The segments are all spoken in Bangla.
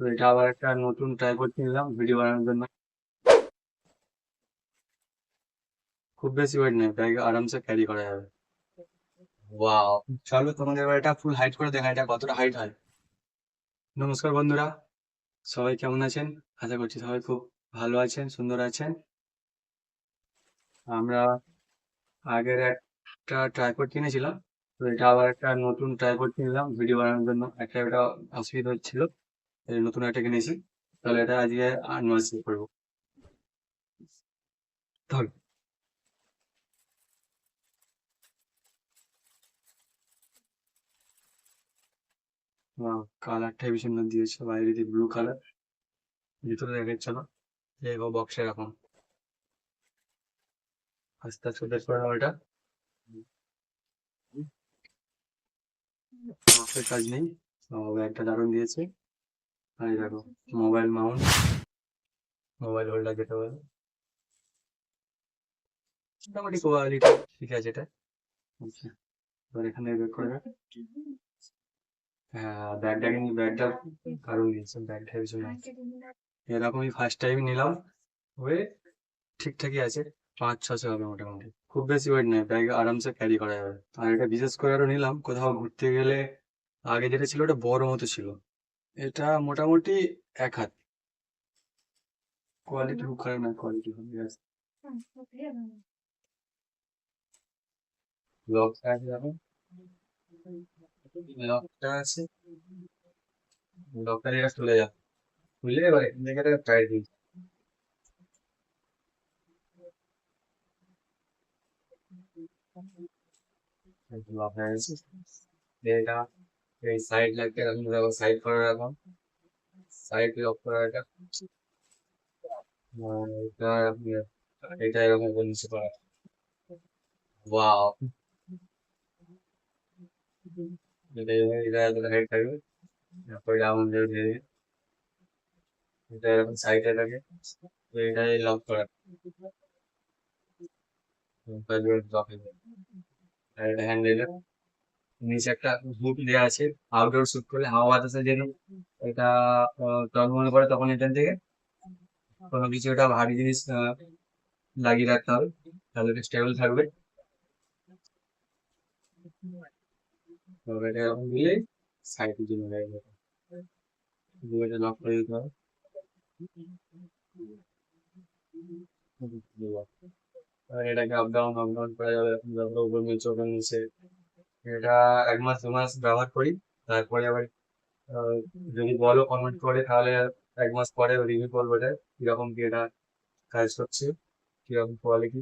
তো এটা আবার একটা নতুন ট্রাই করতে নিলাম ভিডিও বানানোর জন্য। খুব বেশি ওয়েট নেই ব্যাগ আরামসে ক্যারি করা যাবে। ওয়াও চলো তোমাদের এবার এটা ফুল হাইট করে দেখা এটা কতটা হাইট হয়। নমস্কার বন্ধুরা, সবাই কেমন আছেন? আশা করছি সবাই খুব ভালো আছেন, সুন্দর আছেন। আমরা আগের একটা ট্রাইপড কিনেছিলাম, তো এটা আবার একটা নতুন ট্রাইপড কিনলাম ভিডিও বানানোর জন্য। একটা এটা অসুবিধা হচ্ছিল। নতুন একটা কিনেছি তাহলে এটা আজকে আনবক্সিং করব। ধর। কালারটাই সুন্দর দিয়েছে, বাইরে দিয়ে ব্লু কালার ভিতরে দেখাচ্ছে না দেখো বক্সে এরকম আস্তে আস্তে বের করে নাও এটা। কাজ নেই একটা দারুণ দিয়েছে। আর দেখো মোবাইল মাউন্ট মোবাইল হোল্ডার যেটা বলে। মোটামুটি কোয়ালিটি ঠিক আছে এটা। আচ্ছা এবার এখানে বের করে হ্যাঁ ব্যাগটা কিন্তু ব্যাগটা কারণ নিয়েছে ব্যাগটা কিছু না এরকমই ফার্স্ট টাইম নিলাম ওয়ে ঠিকঠাকই আছে, পাঁচ, ছশো হবে মোটামুটি। খুব বেশি ওয়েট নেই ব্যাগ আরামসে ক্যারি করা যাবে। আর এটা বিশেষ করে আরও নিলাম, কোথাও ঘুরতে গেলে আগে যেটা ছিল ওটা বড় মতো ছিল। এটা মোটামুটি এক হাত। কোয়ালিটি খুব খারাপ না কোয়ালিটি ভালো আছে? লকটা আছে দেখো। লকটা আছে। লকটা এটা খুলে যাবে খুলে এবার এখান থেকে একটা টাইট দিই। লক হয়ে গেছে। এটা এই সাইড লাগবে এখন দেখো সাইড করে রাখো সাইড লক করা এটা আর এটা এটা এরকম করে নিচে করা ওয়াও এটা এটা এতটা হাইট থাকবে। তারপরে এটা এরকম সাইডে তো এটাই লক করা লক এটা হ্যান্ডেল নিচে একটা হুক দেওয়া আছে আউটডোর শুট করলে হাওয়া বাতাসে যেন এটা টলমল করে তখন এখান থেকে কোনো কিছু একটা ভারী জিনিস লাগিয়ে রাখতে হবে, তাহলে স্টেবল থাকবে। এটা এরকম দিলে দিতে হবে। এটাকে আপ ডাউন আপ ডাউন করা যাবে এখন তারপরে উপর নিচে উপর নিচে। এটা এক মাস, দু মাস ব্যবহার করি। তারপরে আবার যদি বলো কমেন্ট করে, তাহলে এক মাস পরে রিভিউ করব এটা, কীরকম কি এটা কাজ করছে কীরকম কোয়ালিটি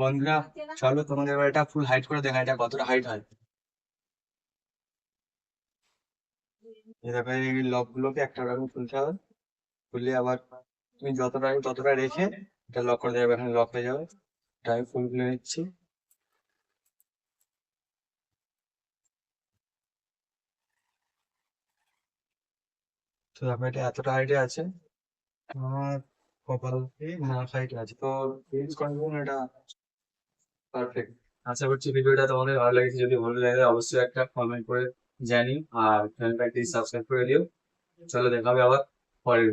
বন্ধুরা, চলো তোমাদের এবার এটা ফুল হাইট করে দেখা এটা কতটা হাইট হয়। দেখো, এই লক গুলোকে একটা রকম খুলতে হবে। খুলে আবার তুমি যতটা ততটা রেখে এটা লক করে দেবে, এখানে লক হয়ে যাবে। এটা আমি ফুল খুলে নিচ্ছি। দেখো এটা এতটা আইডিয়া আছে। আমার কপাল না হাইটে আছে। তো ইউজ করার এটা পারফেক্ট আশা করছি ভিডিওটা তোমাদের ভালো লেগেছে। যদি ভালো লাগে অবশ্যই একটা কমেন্ট করে জানিও। আর চ্যানেলটা সাবস্ক্রাইব করে দিও। চলো দেখাবে আবার পরের